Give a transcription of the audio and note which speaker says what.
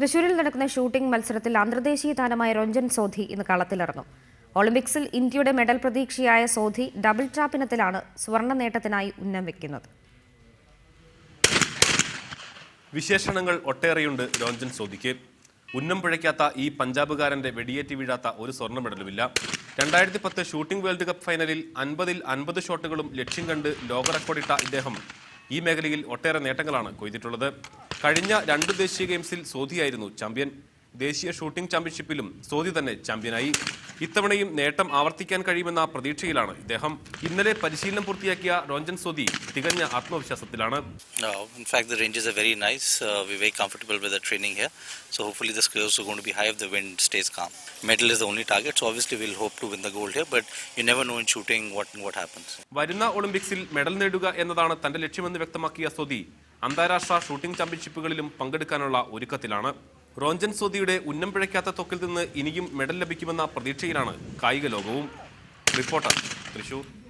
Speaker 1: തൃശൂരിൽ നടക്കുന്ന ഷൂട്ടിംഗ് മത്സരത്തിൽ അന്തർദേശീയ താരമായ രഞ്ജൻ സോധി ഇന്ന് കളത്തിലിറങ്ങും. ഒളിമ്പിക്സിൽ ഇന്ത്യയുടെ മെഡൽ പ്രതീക്ഷയായ സോധി ഡബിൾ ട്രാപ്പ് ഇനത്തിലാണ് സ്വർണ നേട്ടത്തിനായി ഉന്നം വെക്കുന്നത്.
Speaker 2: വിശേഷണങ്ങൾ ഒട്ടേറെയുണ്ട് രോഞ്ചൻ സോധിക്ക്. ഉന്നം പിഴയ്ക്കാത്ത ഈ പഞ്ചാബുകാരന്റെ വെടിയേറ്റി വീഴാത്ത ഒരു സ്വർണ മെഡലുമില്ല. രണ്ടായിരത്തി പത്ത് ഷൂട്ടിംഗ് വേൾഡ് കപ്പ് ഫൈനലിൽ അൻപതിൽ അൻപത് ഷോട്ടുകളും ലക്ഷ്യം കണ്ട് ലോക റെക്കോർഡിട്ട ഇദ്ദേഹം ഈ മേഖലയിൽ ഒട്ടേറെ നേട്ടങ്ങളാണ് കൊയ്തിട്ടുള്ളത്. കഴിഞ്ഞ രണ്ട് ദേശീയ ഗെയിംസിൽ സോധിയായിരുന്നു ചാമ്പ്യൻ. ദേശീയ ഷൂട്ടിംഗ് ചാമ്പ്യൻഷിപ്പിലും സോധി തന്നെ ചാമ്പ്യനായി. ഇത്തവണയും നേട്ടം ആവർത്തിക്കാൻ കഴിയുമെന്ന പ്രതീക്ഷയിലാണ് ഇദ്ദേഹം. ഇന്നലെ പരിശീലനം പൂർത്തിയാക്കിയ രോഞ്ജൻ സോധി തികഞ്ഞ ആത്മവിശ്വാസത്തിലാണ്.
Speaker 3: So hopefully the scores are going to be high if the wind stays calm. Medal is the only target, so obviously we'll hope to win the gold here, but you never know in shooting what what happens.
Speaker 2: വരുന്ന ഒളിമ്പിക്സിൽ medal നേടുക എന്നതാണ് തന്റെ ലക്ഷ്യമെന്ന് വ്യക്തമാക്കിയ സോദി അന്താരാഷ്ട്ര shooting ചാമ്പ്യൻഷിപ്പുകളിലും പങ്കെടുക്കാനുള്ള ഒരുക്കത്തിലാണ്. റോഞ്ചൻ സോദിയുടെ ഉന്നം പിഴയ്ക്കാത്ത തൊക്കിൽ നിന്ന് ഇനിയും മെഡൽ ലഭിക്കുമെന്ന പ്രതീക്ഷയിലാണ് കായിക ലോകവും. റിപ്പോർട്ടർ തൃശൂർ.